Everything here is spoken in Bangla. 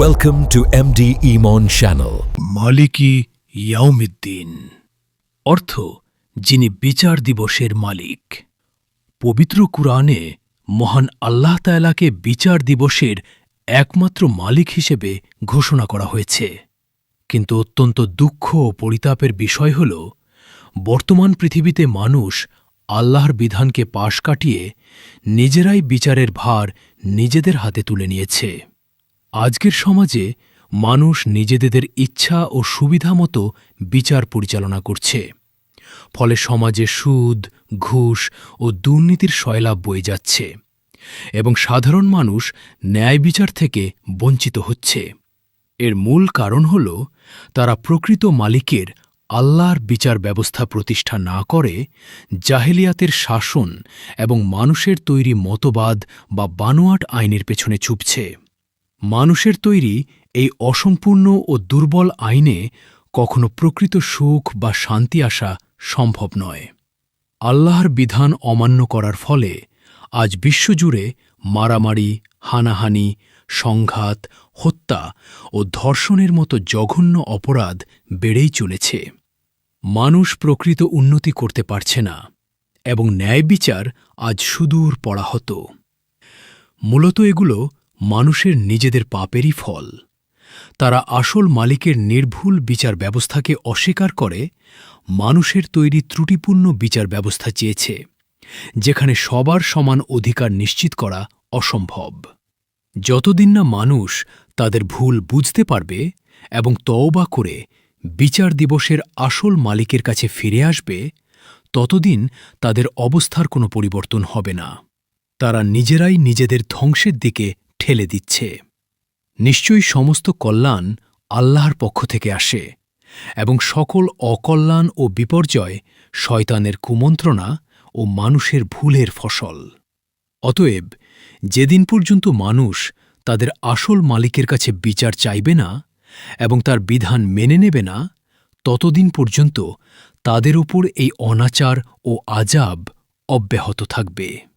Welcome to MD Iman Channel. মালিকি ইয়াউমিদ্দিন। অর্থ, যিনি বিচার দিবসের মালিক। পবিত্র কুরআনে মহান আল্লাহ তায়ালাকে বিচার দিবসের একমাত্র মালিক হিসেবে ঘোষণা করা হয়েছে। কিন্তু অত্যন্ত দুঃখ ও পরিতাপের বিষয় হল, বর্তমান পৃথিবীতে মানুষ আল্লাহর বিধানকে পাশ কাটিয়ে নিজেরাই বিচারের ভার নিজেদের হাতে তুলে নিয়েছে। আজকের সমাজে মানুষ নিজেদের ইচ্ছা ও সুবিধা মতো বিচার পরিচালনা করছে। ফলে সমাজে সুদ, ঘুষ ও দুর্নীতির শয়লাভ বয়ে যাচ্ছে এবং সাধারণ মানুষ ন্যায় বিচার থেকে বঞ্চিত হচ্ছে। এর মূল কারণ হল, তারা প্রকৃত মালিকের আল্লাহর বিচার ব্যবস্থা প্রতিষ্ঠা না করে জাহেলিয়াতের শাসন এবং মানুষের তৈরি মতবাদ বা বানোয়াট আইনের পেছনে ছুপছে। মানুষের তৈরি এই অসম্পূর্ণ ও দুর্বল আইনে কখনো প্রকৃত সুখ বা শান্তি আসা সম্ভব নয়। আল্লাহর বিধান অমান্য করার ফলে আজ বিশ্বজুড়ে মারামারি, হানাহানি, সংঘাত, হত্যা ও ধর্ষণের মতো জঘন্য অপরাধ বেড়েই চলেছে। মানুষ প্রকৃত উন্নতি করতে পারছে না এবং ন্যায় বিচার আজ সুদূর পড়া পড়াহত মূলত এগুলো মানুষের নিজেদের পাপেরই ফল। তারা আসল মালিকের নির্ভুল বিচার ব্যবস্থাকে অস্বীকার করে, মানুষের তৈরি ত্রুটিপূর্ণ বিচার ব্যবস্থা চেয়েছে, যেখানে সবার সমান অধিকার নিশ্চিত করা অসম্ভব। যতদিন না মানুষ তাদের ভুল বুঝতে পারবে এবং তওবা করে বিচার দিবসের আসল মালিকের কাছে ফিরে আসবে, ততদিন তাদের অবস্থার কোনো পরিবর্তন হবে না। তারা নিজেরাই নিজেদের ধ্বংসের দিকে ঠেলে দিচ্ছে। নিশ্চয়ই সমস্ত কল্যাণ আল্লাহর পক্ষ থেকে আসে এবং সকল অকল্যাণ ও বিপর্যয় শয়তানের কুমন্ত্রণা ও মানুষের ভুলের ফসল। অতএব, যেদিন পর্যন্ত মানুষ তাদের আসল মালিকের কাছে বিচার চাইবে না এবং তার বিধান মেনে নেবে না, ততদিন পর্যন্ত তাদের উপর এই অনাচার ও আজাব অব্যাহত থাকবে।